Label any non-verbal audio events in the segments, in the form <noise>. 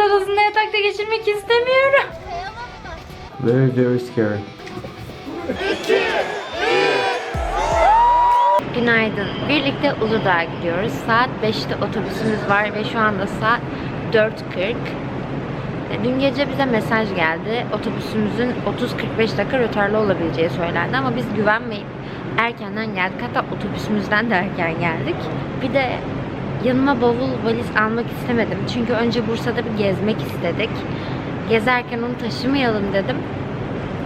odasında yatakta geçirmek istemiyorum. Very very scary. Günaydın. Birlikte Uludağ'a gidiyoruz. Saat 5'te otobüsümüz var ve şu anda saat 4.40. Dün gece bize mesaj geldi. Otobüsümüzün 30-45 dakika rötarlı olabileceği söylendi ama biz güvenmeyip erkenden geldik. Hatta otobüsümüzden de erken geldik. Bir de yanıma bavul valiz almak istemedim. Çünkü önce Bursa'da bir gezmek istedik. Gezerken onu taşımayalım dedim.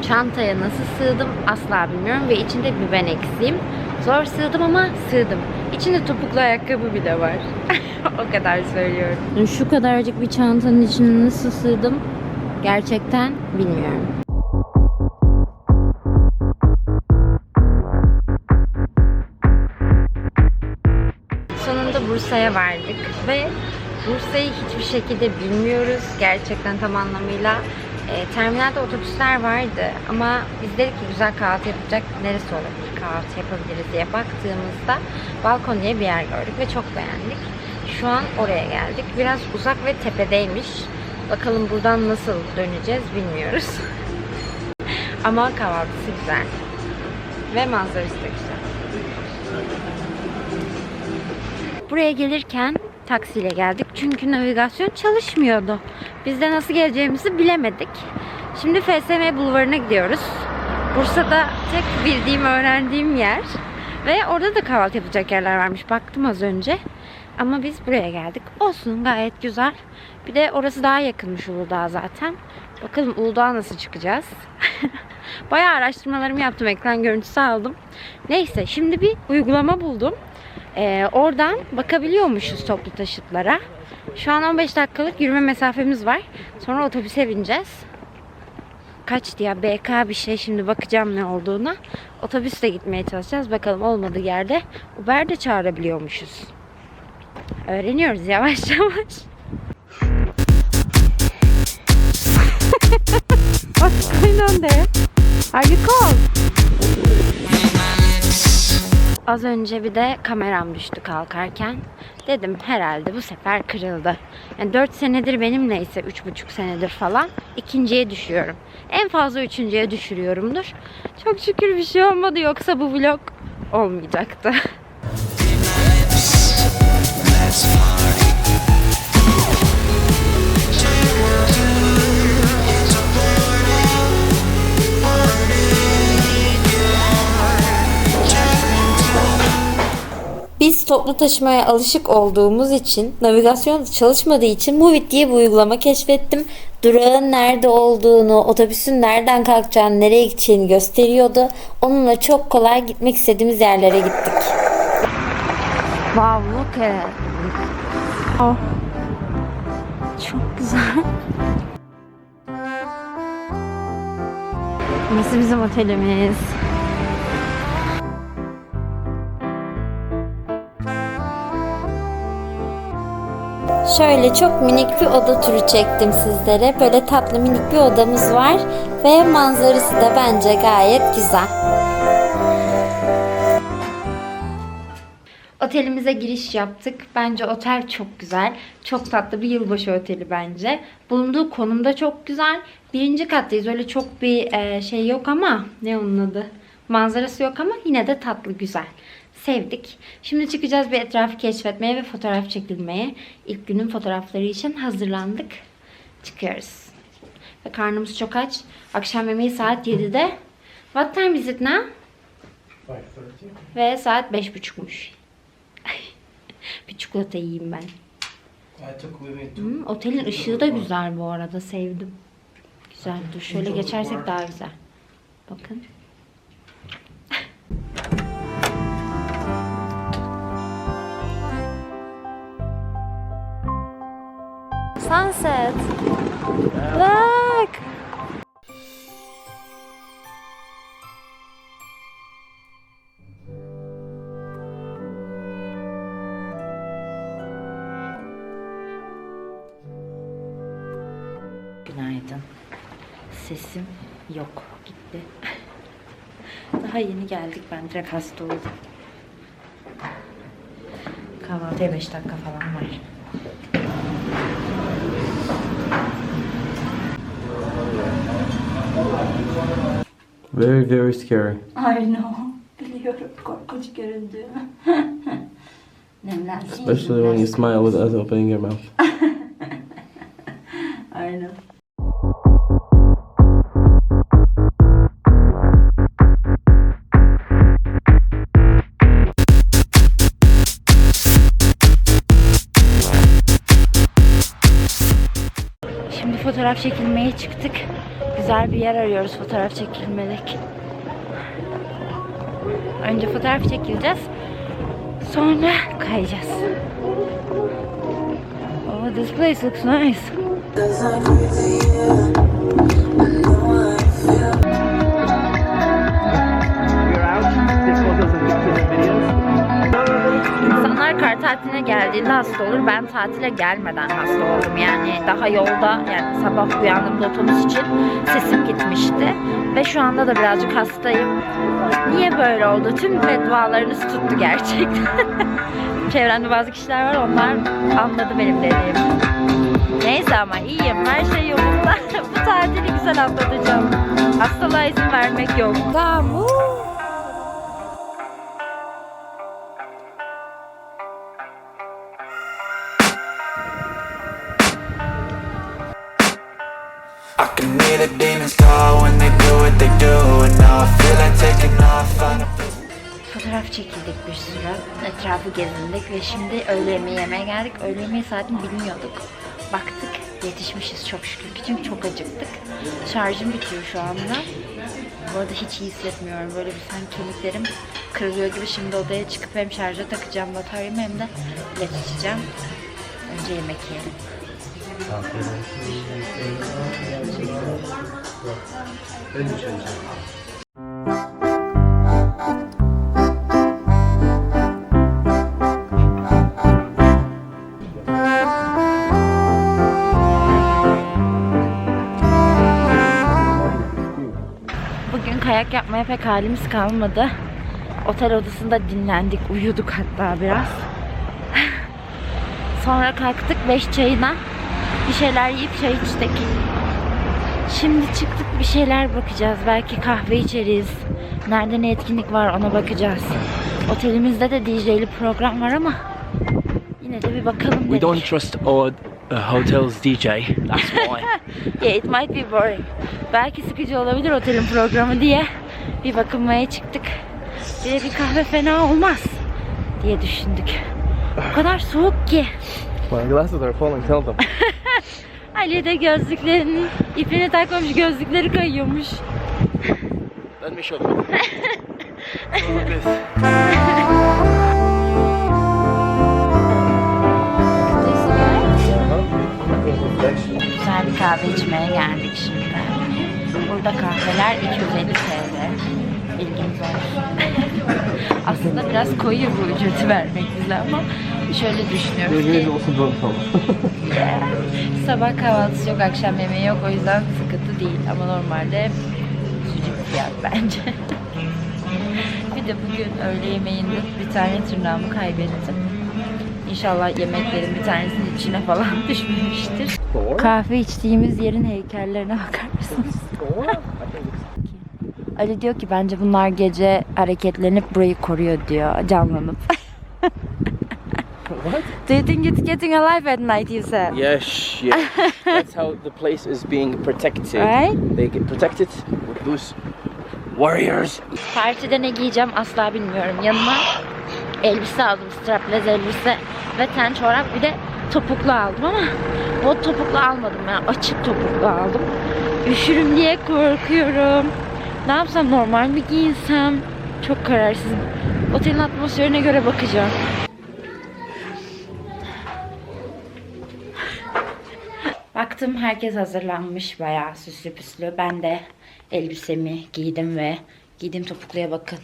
Çantaya nasıl sığdım asla bilmiyorum ve içinde bir ben eksiğim. Zor sığdım ama sığdım. İçinde topuklu ayakkabı bile var. <laughs> o kadar söylüyorum. Şu kadarcık bir çantanın içine nasıl sığdım gerçekten bilmiyorum. Bursa'ya vardık ve Bursa'yı hiçbir şekilde bilmiyoruz gerçekten tam anlamıyla. E, terminalde otobüsler vardı ama biz dedik ki güzel kahvaltı yapacak neresi olabilir kahvaltı yapabiliriz diye baktığımızda balkon diye bir yer gördük ve çok beğendik. Şu an oraya geldik. Biraz uzak ve tepedeymiş. Bakalım buradan nasıl döneceğiz bilmiyoruz. <laughs> ama kahvaltısı güzel. Ve manzarası da güzel. Buraya gelirken taksiyle geldik. Çünkü navigasyon çalışmıyordu. Biz de nasıl geleceğimizi bilemedik. Şimdi FSM Bulvarı'na gidiyoruz. Bursa'da tek bildiğim, öğrendiğim yer. Ve orada da kahvaltı yapacak yerler varmış. Baktım az önce. Ama biz buraya geldik. Olsun gayet güzel. Bir de orası daha yakınmış Uludağ zaten. Bakalım Uludağ'a nasıl çıkacağız. <laughs> Bayağı araştırmalarımı yaptım. Ekran görüntüsü aldım. Neyse şimdi bir uygulama buldum. Ee, oradan bakabiliyormuşuz toplu taşıtlara. Şu an 15 dakikalık yürüme mesafemiz var. Sonra otobüse bineceğiz. Kaçtı ya? BK bir şey. Şimdi bakacağım ne olduğuna. Otobüsle gitmeye çalışacağız. Bakalım olmadığı yerde Uber de çağırabiliyormuşuz. Öğreniyoruz yavaş <laughs> yavaş. What's going on there? Are you cold? Az önce bir de kameram düştü kalkarken. Dedim herhalde bu sefer kırıldı. Yani 4 senedir benimleyse 3,5 senedir falan ikinciye düşüyorum. En fazla üçüncüye düşürüyorumdur. Çok şükür bir şey olmadı yoksa bu vlog olmayacaktı. Biz toplu taşımaya alışık olduğumuz için, navigasyon çalışmadığı için Movit diye bir uygulama keşfettim. Durağın nerede olduğunu, otobüsün nereden kalkacağını, nereye gideceğini gösteriyordu. Onunla çok kolay gitmek istediğimiz yerlere gittik. Wow, look at Oh. Çok güzel. Burası bizim otelimiz. Şöyle çok minik bir oda turu çektim sizlere. Böyle tatlı minik bir odamız var ve manzarası da bence gayet güzel. Otelimize giriş yaptık. Bence otel çok güzel. Çok tatlı bir yılbaşı oteli bence. Bulunduğu konumda çok güzel. Birinci kattayız. Öyle çok bir e, şey yok ama ne onun adı? Manzarası yok ama yine de tatlı güzel. Sevdik. Şimdi çıkacağız bir etrafı keşfetmeye ve fotoğraf çekilmeye. İlk günün fotoğrafları için hazırlandık. Çıkıyoruz. Ve karnımız çok aç. Akşam yemeği saat 7'de. What time is it now? Ve saat 5.30'muş. <laughs> bir çikolata yiyeyim ben. Hmm, otelin ışığı da güzel bu arada. Sevdim. Güzel. Dur şöyle geçersek daha güzel. Bakın. Sunset. Look. Günaydın. Sesim yok. Gitti. Daha yeni geldik. Ben direkt hasta oldum. Kahvaltıya 5 dakika falan var. Very, very scary. I know. <laughs> Biliyorum korkunç göründü. <laughs> Nemlensin. Especially when you smile without opening your mouth. <laughs> Aynen. Şimdi fotoğraf çekilmeye çıktık. Güzel bir yer arıyoruz fotoğraf çekilmelik. Önce fotoğraf çekileceğiz. Sonra kayacağız. Oh, this place looks nice. Kar tatiline geldiğinde hasta olur. Ben tatile gelmeden hasta oldum. Yani daha yolda yani sabah uyandığımda otobüs için sesim gitmişti. Ve şu anda da birazcık hastayım. Niye böyle oldu? Tüm beddualarınız tuttu gerçekten. <laughs> Çevremde bazı kişiler var onlar anladı benim dediğimi. Neyse ama iyiyim. Her şey yolunda. <laughs> Bu tatili güzel atlatacağım. Hastalığa izin vermek yok. Tamam. Fotoğraf çekildik bir süre. Etrafı gezindik ve şimdi öğle yemeği yemeye geldik. Öğle yemeği saatini bilmiyorduk. Baktık yetişmişiz çok şükür çünkü çok acıktık. Şarjım bitiyor şu anda. Bu arada hiç iyi hissetmiyorum. Böyle bir sanki kemiklerim kırılıyor gibi. Şimdi odaya çıkıp hem şarja takacağım bataryamı hem de ilaç içeceğim. Önce yemek yiyelim. Bugün yapmaya pek halimiz kalmadı. Otel odasında dinlendik, uyuduk hatta biraz. <laughs> Sonra kalktık 5 çayına. Bir şeyler yiyip çay içtik. Şimdi çıktık bir şeyler bakacağız. Belki kahve içeriz. Nerede ne etkinlik var ona bakacağız. Otelimizde de DJ'li program var ama yine de bir bakalım We don't trust our uh, hotel's DJ. That's why. <laughs> Yeah, it might be boring. Belki sıkıcı olabilir otelin programı diye bir bakınmaya çıktık. Bir de bir kahve fena olmaz diye düşündük. O kadar soğuk ki. My glasses are falling, tell them. <laughs> Ali de gözlüklerinin ipini takmamış gözlükleri kayıyormuş. Let me show. Look this. Güzel bir kahve içmeye geldik şimdi. Burada kahveler 250 TL. Bilginiz olsun. <laughs> Aslında biraz koyu bu ücreti vermek bize ama şöyle düşünüyoruz ki tell <laughs> sabah kahvaltısı yok, akşam yemeği yok o yüzden sıkıntı değil ama normalde üzücü bir fiyat bence. <laughs> bir de bugün öğle yemeğinde bir tane tırnağımı kaybettim. İnşallah yemeklerin bir tanesinin içine falan düşmemiştir. Kahve içtiğimiz yerin heykellerine bakar mısınız? Ali diyor ki bence bunlar gece hareketlenip burayı koruyor diyor canlanıp. What? Do you think it's getting alive at night you said? Yes, yeah. That's how the place is being protected. Right? They get protected with those warriors. Partide ne giyeceğim asla bilmiyorum. Yanıma elbise aldım. Strapless elbise ve ten çorap bir de topuklu aldım ama bot topuklu almadım ben. Açık topuklu aldım. Üşürüm diye korkuyorum. Ne yapsam normal mi giyinsem? Çok kararsızım. Otelin atmosferine göre bakacağım. Baktım herkes hazırlanmış bayağı süslü püslü. Ben de elbisemi giydim ve giydiğim topukluya bakın.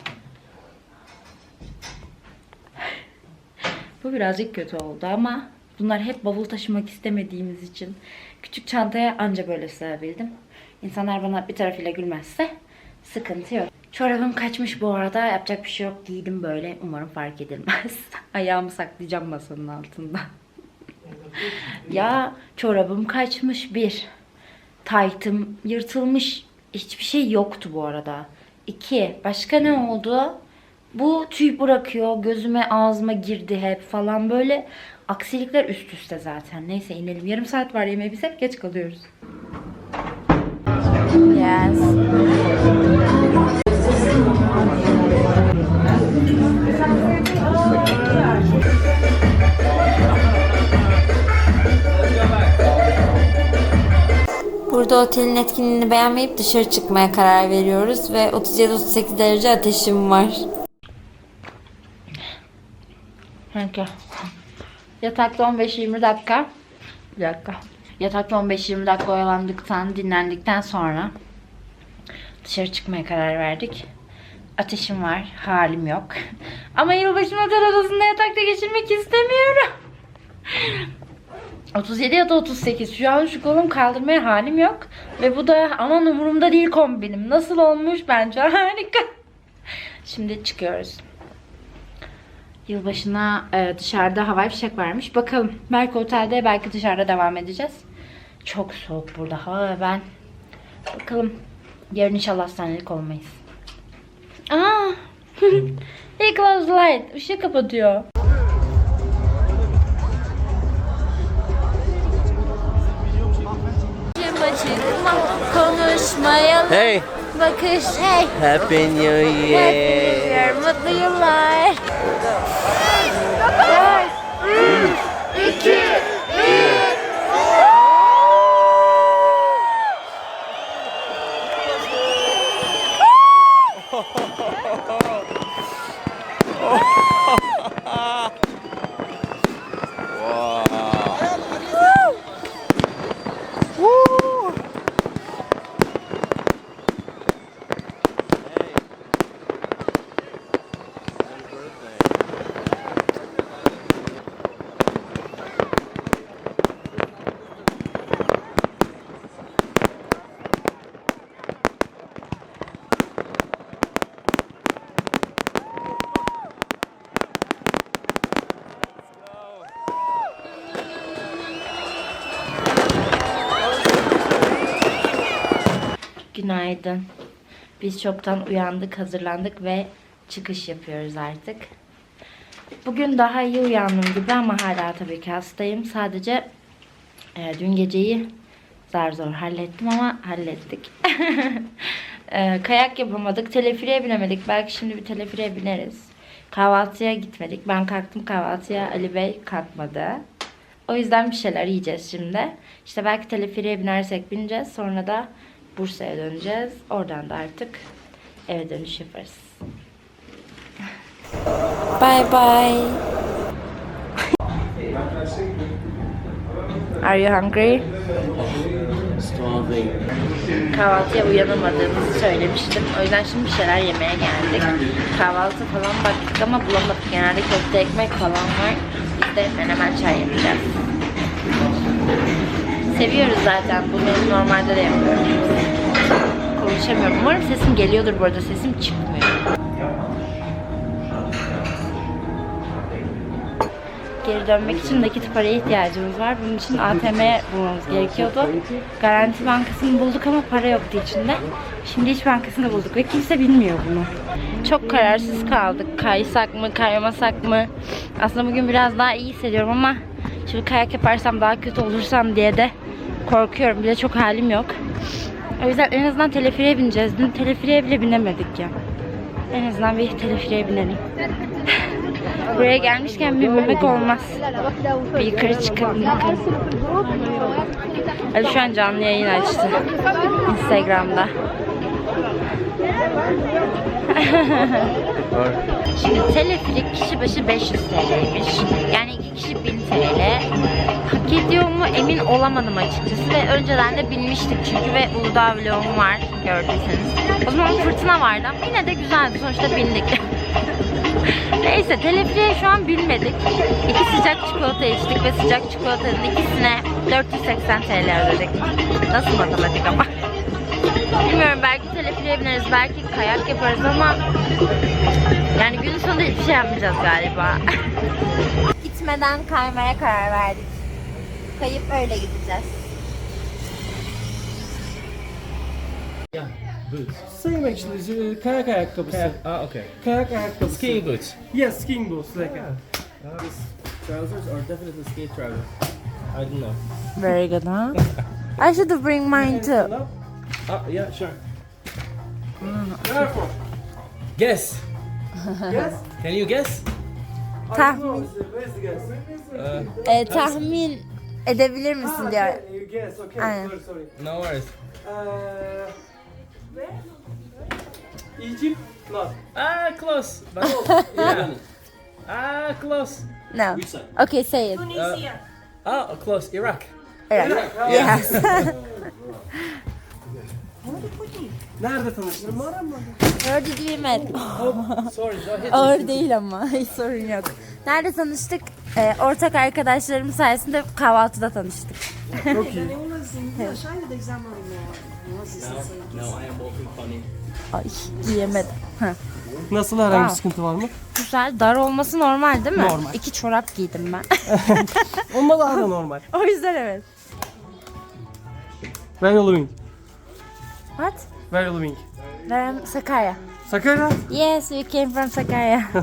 Bu birazcık kötü oldu ama bunlar hep bavul taşımak istemediğimiz için küçük çantaya anca böyle sığabildim. İnsanlar bana bir tarafıyla gülmezse sıkıntı yok. Çorabım kaçmış bu arada. Yapacak bir şey yok. Giydim böyle. Umarım fark edilmez. <laughs> Ayağımı saklayacağım masanın altında. <laughs> Ya çorabım kaçmış bir. Taytım yırtılmış. Hiçbir şey yoktu bu arada. İki. Başka ne oldu? Bu tüy bırakıyor. Gözüme ağzıma girdi hep falan böyle. Aksilikler üst üste zaten. Neyse inelim. Yarım saat var yemeğe biz hep geç kalıyoruz. Yes. Burada otelin etkinliğini beğenmeyip dışarı çıkmaya karar veriyoruz ve 37-38 derece ateşim var. Peki. Yatakta 15-20 dakika. Bir dakika. Yatakta 15-20 dakika oyalandıktan, dinlendikten sonra dışarı çıkmaya karar verdik. Ateşim var, halim yok. Ama yılbaşını otel odasında yatakta geçirmek istemiyorum. 37 ya da 38. Şu an şu kolum kaldırmaya halim yok. Ve bu da aman umurumda değil kombinim. Nasıl olmuş bence harika. Şimdi çıkıyoruz. Yılbaşına e, dışarıda havai fişek varmış. Bakalım. Belki otelde belki dışarıda devam edeceğiz. Çok soğuk burada hava ve ben bakalım. Yarın inşallah hastanelik olmayız. Aa. <laughs> It was light. Işığı şey kapatıyor. Konuşmayalım. Hey. Bakış. Hey. Happy New Year. Happy New Year. Mutlu yıllar. 4, 2, Günaydın. Biz çoktan uyandık, hazırlandık ve çıkış yapıyoruz artık. Bugün daha iyi uyandım gibi ama hala tabii ki hastayım. Sadece e, dün geceyi zar zor hallettim ama hallettik. <laughs> E, kayak yapamadık, teleferiğe binemedik. Belki şimdi bir teleferiğe bineriz. Kahvaltıya gitmedik. Ben kalktım kahvaltıya, Ali Bey kalkmadı. O yüzden bir şeyler yiyeceğiz şimdi. İşte belki teleferiğe binersek bineceğiz. Sonra da Bursa'ya döneceğiz. Oradan da artık eve dönüş yaparız. Bye bye. Are you hungry? Starving. Kahvaltıya uyanamadığımızı söylemiştim. O yüzden şimdi bir şeyler yemeye geldik. Kahvaltı falan baktık ama bulamadık. Genelde köfte ekmek falan var. Biz de menemen çay yapacağız. Seviyoruz zaten. Bunu normalde de yapıyorum. Konuşamıyorum. Umarım sesim geliyordur bu arada. Sesim çıkmıyor. Geri dönmek için nakit paraya ihtiyacımız var. Bunun için ATM bulmamız gerekiyordu. Garanti Bankası'nı bulduk ama para yoktu içinde. Şimdi İş Bankası'nı bulduk ve kimse bilmiyor bunu. Çok kararsız kaldık. Kaysak mı, kaymasak mı? Aslında bugün biraz daha iyi hissediyorum ama şimdi kayak yaparsam daha kötü olursam diye de korkuyorum. Bir de çok halim yok. O yüzden en azından teleferiğe bineceğiz. Dün teleferiğe bile binemedik ya. En azından bir teleferiğe binelim. <laughs> Buraya gelmişken binmemek olmaz. Bir yukarı çıkalım. Ali şu an canlı yayın açtı. Instagram'da. <laughs> Şimdi teleferik kişi başı 500 TL'ymiş. Yani iki kişi 1000 TL. Hak ediyor mu emin olamadım açıkçası ve önceden de binmiştik çünkü ve Uludağ vlogum var gördüyseniz. O zaman fırtına vardı ama yine de güzeldi sonuçta bindik. <laughs> Neyse teleferiğe şu an binmedik. İki sıcak çikolata içtik ve sıcak çikolatanın ikisine 480 TL ödedik. Nasıl matematik ama. Bilmiyorum belki teleferiğe bineriz, belki kayak yaparız ama yani günün sonunda hiçbir şey yapmayacağız galiba. <laughs> Gitmeden kaymaya karar verdik. Kayıp öyle gideceğiz. boots? Same actually, uh, kayak ayakkabısı. Kayak. Ah, okay. Kayak ayakkabısı. Skiing boots. Yes, skiing boots like that. These trousers are definitely ski trousers. I don't know. Very good, huh? <laughs> I should bring mine too. Ah, yeah, sure. Therefore, Guess. <laughs> yes. Can you guess? Tahmin, Where's the guess? Uh, e, tahmin edebilir misin diyor. okay, you guess. Okay, Aynen. sorry, sorry. no worries. Uh, Egypt? Not. Ah, close. <laughs> But yeah. Ah, close. No. Which side? Okay, say it. Uh, ah, close. Iraq. Evet. Yes. <laughs> Nerede tanıştınız? Did we met? Sorry. Ağır değil ama <laughs> hiç sorun yok. Nerede tanıştık? Ee, ortak arkadaşlarım sayesinde kahvaltıda tanıştık. Çok iyi. Ay giyemedim. Nasıl herhangi bir Wow. sıkıntı var mı? Güzel. Dar olması normal değil mi? Normal. İki çorap giydim ben. <laughs> Onda daha da normal. <laughs> o yüzden evet. You living? What? Where are you living? I'm um, Sakarya. Sakarya? Yes, we came from Sakarya. <laughs>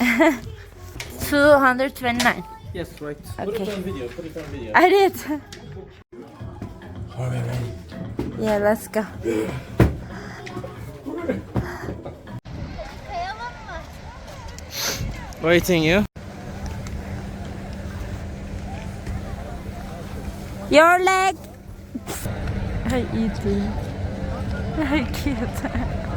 okay. <laughs> 229. Yes, right. Okay. Put Okay. it on video. Put it on video. I did. Are we ready? Yeah, let's go. Waiting you. Your leg. I eat değil. Ay cute.